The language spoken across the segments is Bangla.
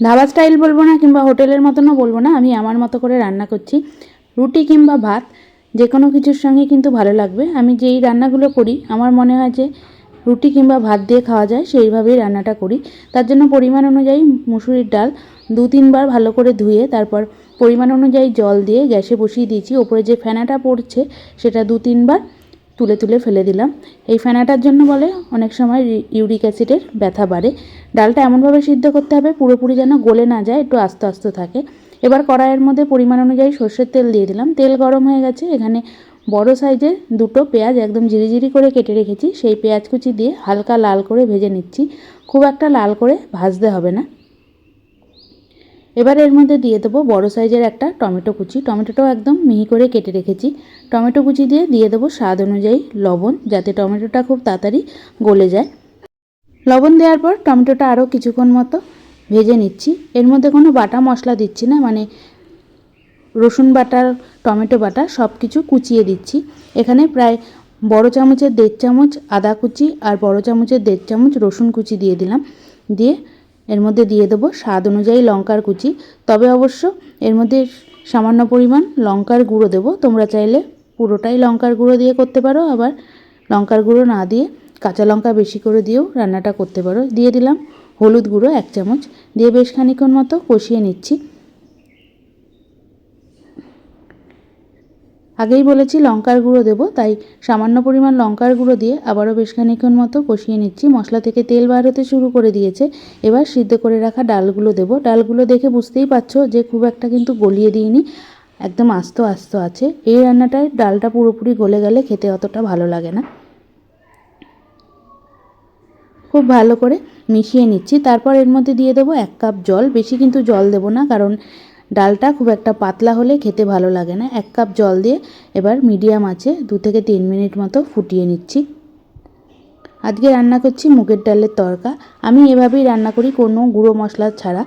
ধাবা স্টাইল বলব না কিংবা হোটেলের মতনও বলব না, আমি আমার মতো করে রান্না করছি। রুটি কিংবা ভাত যে কোনো কিছুর সঙ্গে কিন্তু ভালো লাগবে। আমি যেই রান্নাগুলো করি, আমার মনে হয় যে রুটি কিংবা ভাত দিয়ে খাওয়া যায়, সেইভাবেই রান্নাটা করি। তার জন্য পরিমাণ অনুযায়ী মুসুরির ডাল দু তিনবার ভালো করে ধুয়ে, তারপর পরিমাণ অনুযায়ী জল দিয়ে গ্যাসে বসিয়ে দিয়েছি। ওপরে যে ফেনাটা পড়ছে, সেটা দু তিনবার তুলে তুলে ফেলে দিলাম। এই ফেনাটার জন্য বলে অনেক সময় ইউরিক অ্যাসিডের ব্যথা বাড়ে। ডালটা এমনভাবে সিদ্ধ করতে হবে, পুরোপুরি যেন গলে না যায়, একটু আস্তে আস্তে থাকে। এবার কড়াইয়ের মধ্যে পরিমাণ অনুযায়ী সর্ষের তেল দিয়ে দিলাম। তেল গরম হয়ে গেছে, এখানে বড় সাইজের দুটো পেঁয়াজ একদম ঝিরিঝিরি করে কেটে রেখেছি। সেই পেঁয়াজ কুচি দিয়ে হালকা লাল করে ভেজে নিচ্ছি। খুব একটা লাল করে ভাজতে হবে না। এবার এর মধ্যে দিয়ে দেবো বড় সাইজের একটা টমেটো কুচি। টমেটোটাও একদম মিহি করে কেটে রেখেছি। টমেটো কুচি দিয়ে দিয়ে দেবো স্বাদ অনুযায়ী লবণ, যাতে টমেটোটা খুব তাড়াতাড়ি গলে যায়। লবণ দেওয়ার পর টমেটোটা আরও কিছুক্ষণ মতো ভেজে নিচ্ছি। এর মধ্যে কোনো বাটা মশলা দিচ্ছি না মানে রসুন বাটা টমেটো বাটা সব কিছু কুচিয়ে দিচ্ছি। এখানে প্রায় বড় চামচের দেড় চামচ আদা কুচি আর বড় চামচের দেড় চামচ রসুন কুচি দিয়ে দিলাম। দিয়ে এর মধ্যে দিয়ে দেবো স্বাদ অনুযায়ী লঙ্কার কুচি। তবে অবশ্য এর মধ্যে সামান্য পরিমাণ লঙ্কার গুঁড়ো দেবো। তোমরা চাইলে পুরোটাই লঙ্কার গুঁড়ো দিয়ে করতে পারো। আবার লঙ্কার গুঁড়ো না দিয়ে কাঁচা লঙ্কা বেশি করে দিয়েও রান্নাটা করতে পারো। দিয়ে দিলাম হলুদ গুঁড়ো এক চামচ। দিয়ে বেশ খানিক্ষণ মতো কষিয়ে নিচ্ছি। আগেই বলেছি লঙ্কার গুঁড়ো দেবো, তাই সামান্য পরিমাণ লঙ্কার গুঁড়ো দিয়ে আবারও বেশ খানিক্ষণ মতো কষিয়ে নিচ্ছি। মশলা থেকে তেল বার হতে শুরু করে দিয়েছে। এবার সিদ্ধ করে রাখা ডালগুলো দেবো। ডালগুলো দেখে বুঝতেই পারছ যে খুব একটা কিন্তু গলিয়ে দিইনি, একদম আস্ত আস্ত আছে। এই রান্নাটায় ডালটা পুরোপুরি গলে গেলে খেতে অতটা ভালো লাগে না। খুব ভালো করে মিশিয়ে নিচ্ছি। তারপর এর মধ্যে দিয়ে দেবো এক কাপ জল। বেশি কিন্তু জল দেবো না, কারণ ডালটা খুব একটা পাতলা হলে খেতে ভালো লাগে না। এক কাপ জল দিয়ে এবার মিডিয়াম আছে দু থেকে তিন মিনিট মতো ফুটিয়ে নিচ্ছি। আজকে রান্না করছি মুগের ডালের তরকা। আমি এভাবেই রান্না করি, কোনো গুঁড়ো মশলা ছাড়া।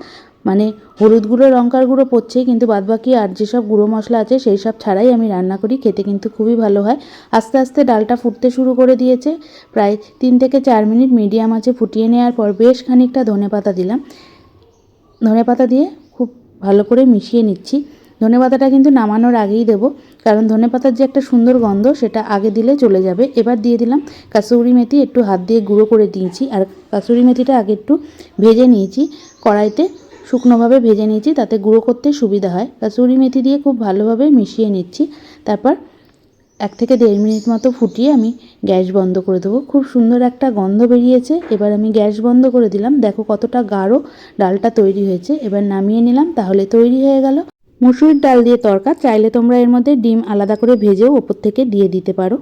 মানে হলুদ গুঁড়ো, লঙ্কার গুঁড়ো পড়ছে, কিন্তু বাদবাকি আর যেসব গুঁড়ো মশলা আছে, সেই সব ছাড়াই আমি রান্না করি, খেতে কিন্তু খুবই ভালো হয়। আস্তে আস্তে ডালটা ফুটতে শুরু করে দিয়েছে। প্রায় তিন থেকে চার মিনিট মিডিয়াম আছে ফুটিয়ে নেওয়ার পর বেশ খানিকটা ধনে পাতা দিলাম। ধনে পাতা দিয়ে ভালো করে মিশিয়ে নিচ্ছি। ধনে পাতাটা কিন্তু নামানোর আগেই দেবো, কারণ ধনে পাতার যে একটা সুন্দর গন্ধ সেটা আগে দিলে চলে যাবে। এবার দিয়ে দিলাম কাসুরি মেথি, একটু হাত দিয়ে গুঁড়ো করে দিয়েছি। আর কাসুরি মেথিটা আগে একটু ভেজে নিয়েছি, কড়াইতে শুকনোভাবে ভেজে নিয়েছি, তাতে গুঁড়ো করতে সুবিধা হয়। কাসুরি মেথি দিয়ে খুব ভালোভাবে মিশিয়ে নিচ্ছি। তারপর এক থেকে দেড় মিনিট মতো ফুটিয়ে আমি গ্যাস বন্ধ করে দেবো। খুব সুন্দর একটা গন্ধ বেরিয়েছে। এবার আমি গ্যাস বন্ধ করে দিলাম। দেখো কতটা গাঢ় ডালটা তৈরি হয়েছে। এবার নামিয়ে নিলাম, তাহলে তৈরি হয়ে গেল। মুসুরির ডাল দিয়ে তরকা। চাইলে তোমরা এর মধ্যে ডিম আলাদা করে ভেজেও ওপর থেকে দিয়ে দিতে পারো।